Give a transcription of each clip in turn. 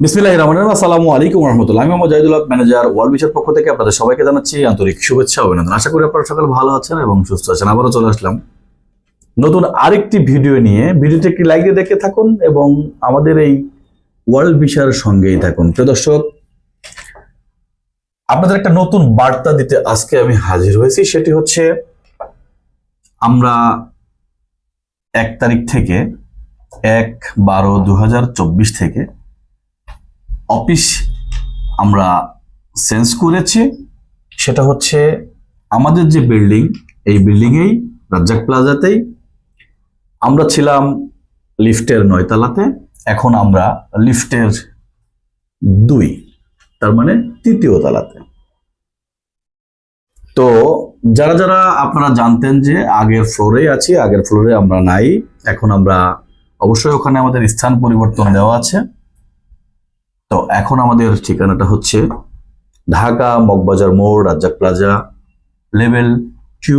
বিসমিল্লাহ রহমান আসসালামু আলাইকুম রহমতুল্লাহ আমি মোহাম্মদ ম্যানেজার ওয়ার্ল্ড বিচার পক্ষ থেকে আপনাদের সবাইকে জানাচ্ছি আন্তরিক শুভেচ্ছা অভিনন্দন। আশা করি আপনারা সকলে ভালো আছেন এবং সুস্থ আছেন। আবারও চলে আসলাম নতুন আরেকটি ভিডিও নিয়ে। ভিডিওটি একটি লাইক দিয়ে দেখে থাকুন এবং আমাদের এই ওয়ার্ল্ড বিশার সঙ্গেই থাকুন। প্রিয় দর্শক, আপনাদের একটা নতুন বার্তা দিতে আজকে আমি হাজির হয়েছি। সেটি হচ্ছে, আমরা এক তারিখ থেকে, এক বারো দু থেকে অফিস আমরা সেন্স করেছি। সেটা হচ্ছে আমাদের যে বিল্ডিং, এই বিল্ডিংয়েই, রাজ্জাক প্লাজাতেই আমরা ছিলাম লিফটের নয়তলাতে। এখন আমরা লিফটের দুই, তার মানে তৃতীয় তলাতে। তো যারা যারা আপনারা জানতেন যে আগের ফ্লোরে আছি, আগের ফ্লোরে আমরা নাই, এখন আমরা অবশ্যই ওখানে আমাদের স্থান পরিবর্তন দেওয়া আছে। তো এখন আমাদের ঠিকানাটা হচ্ছে ঢাকা মগবাজার মোড়, রাজ্জাক প্লাজা, লেভেল টু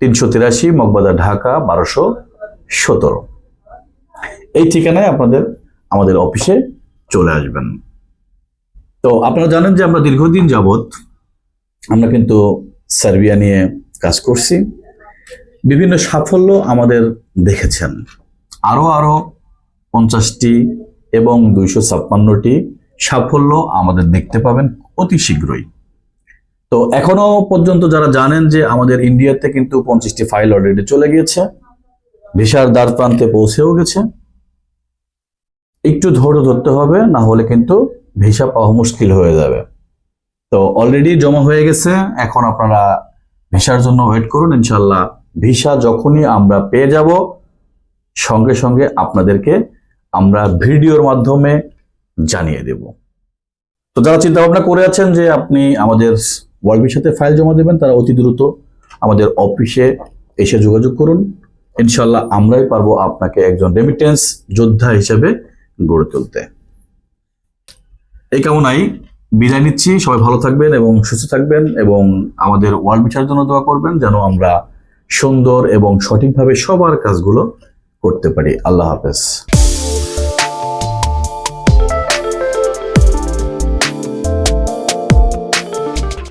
তিনশো তিরাশি, মগবাজার ঢাকা বারোশো সতেরো। এই ঠিকানায় আপনাদের, আমাদের অফিসে চলে আসবেন। তো আপনারা জানেন যে আমরা দীর্ঘদিন যাবৎ আমরা কিন্তু সার্বিয়া নিয়ে কাজ করছি। বিভিন্ন সাফল্য আমাদের দেখেছেন। আরও আরও পঞ্চাশটি এবং দুইশো ছাপ্পান্নটি সাফল্য আমাদের দেখতে পাবেন অতি শীঘ্রই। তো এখনও পর্যন্ত যারা জানেন যে আমাদের ইন্ডিয়াতে কিন্তু পঞ্চাশটি ফাইল অলরেডি চলে গিয়েছে, ভিসার দ্বার প্রান্তে পৌঁছেও গেছে। একটু ধৈর্য ধরতে হবে, না হলে কিন্তু ভিসা পাওয়া মুশকিল হয়ে যাবে। তো অলরেডি জমা হয়ে গেছে, এখন আপনারা ভিসার জন্য ওয়েট করুন ইনশাল্লাহ ভিসা যখনই আমরা পেয়ে যাব, সঙ্গে সঙ্গে আপনাদেরকে আমরা ভিডিওর মাধ্যমে জানিয়ে দেব। তো যারা চিন্তা ভাবনা করে আছেন যে আপনি আমাদের ওয়ার্ল্ড সাথে ফাইল জমা দেবেন, তারা অতি দ্রুত আমাদের অফিসে এসে যোগাযোগ করুন। ইনশাল্লাহ আমরাই পারব আপনাকে একজন রেমিটেন্স যোদ্ধা হিসেবে গড়ে তুলতে। এই কামনাই বিদায় নিচ্ছি। সবাই ভালো থাকবেন এবং সুস্থ থাকবেন এবং আমাদের ওয়ার্ল্ড বিচারের জন্য দোয়া করবেন যেন আমরা সুন্দর এবং সঠিকভাবে সবার কাজগুলো করতে পারি। আল্লাহ হাফেজ।